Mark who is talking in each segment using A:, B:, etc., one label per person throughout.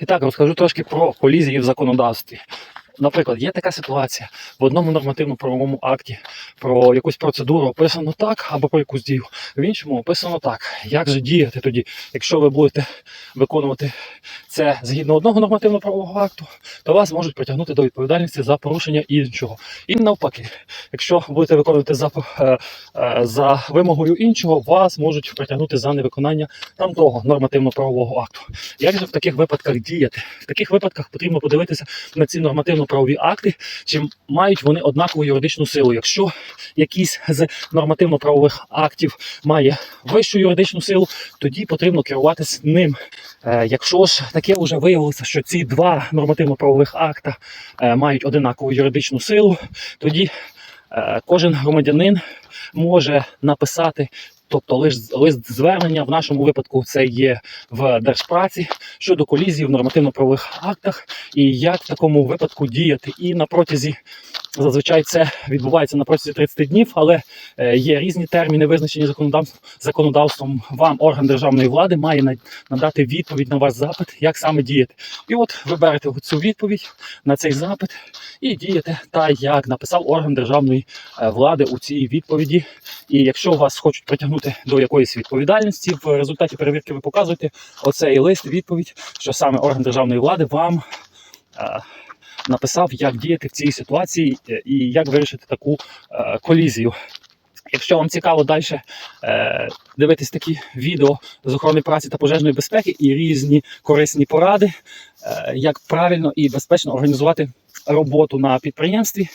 A: І так, розкажу трошки про колізії в законодавстві. Наприклад, є така ситуація в одному нормативно-правовому акті про якусь процедуру описано так, або про якусь дію. В іншому описано так. Як же діяти тоді, якщо ви будете виконувати це згідно одного нормативно-правового акту, то вас можуть притягнути до відповідальності за порушення іншого. І навпаки, якщо будете виконувати за, е, е, за вимогою іншого, вас можуть притягнути за невиконання там того нормативно-правового акту. Як же в таких випадках діяти? В таких випадках потрібно подивитися на ці нормативно-правові акти, чи мають вони однакову юридичну силу. Якщо якийсь з нормативно-правових актів має вищу юридичну силу, тоді потрібно керуватися ним. Е, Якщо ж таке вже виявилося, що ці два нормативно-правових акта е, мають одинакову юридичну силу, тоді е, кожен громадянин може написати. Тобто лист, лист звернення в нашому випадку це є в держпраці щодо колізії в нормативно-правових актах і як в такому випадку діяти. І на протязі зазвичай це відбувається на протязі 30 днів, але е, є різні терміни, визначені законодавством. законодавством. Вам орган державної влади має надати відповідь на ваш запит, як саме діяти. І от ви берете цю відповідь на цей запит і дієте так, як написав орган державної е, влади у цій відповіді. І якщо вас хочуть притягнути до якоїсь відповідальності, в результаті перевірки ви показуєте оцей лист, відповідь, що саме орган державної влади вам е, написав, як діяти в цій ситуації е, і як вирішити таку е, колізію. Якщо вам цікаво далі е, дивитись такі відео з охорони праці та пожежної безпеки і різні корисні поради, е, як правильно і безпечно організувати роботу на підприємстві,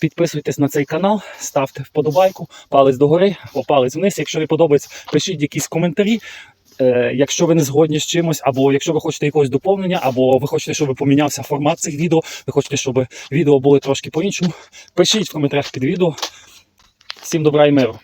A: підписуйтесь на цей канал, ставте вподобайку, палець догори, палець вниз. Якщо не подобається, пишіть якісь коментарі. Е, Якщо ви не згодні з чимось, або якщо ви хочете якогось доповнення, або ви хочете, щоб помінявся формат цих відео, ви хочете, щоб відео були трошки по-іншому, пишіть в коментарях під відео. Всім добра і миру!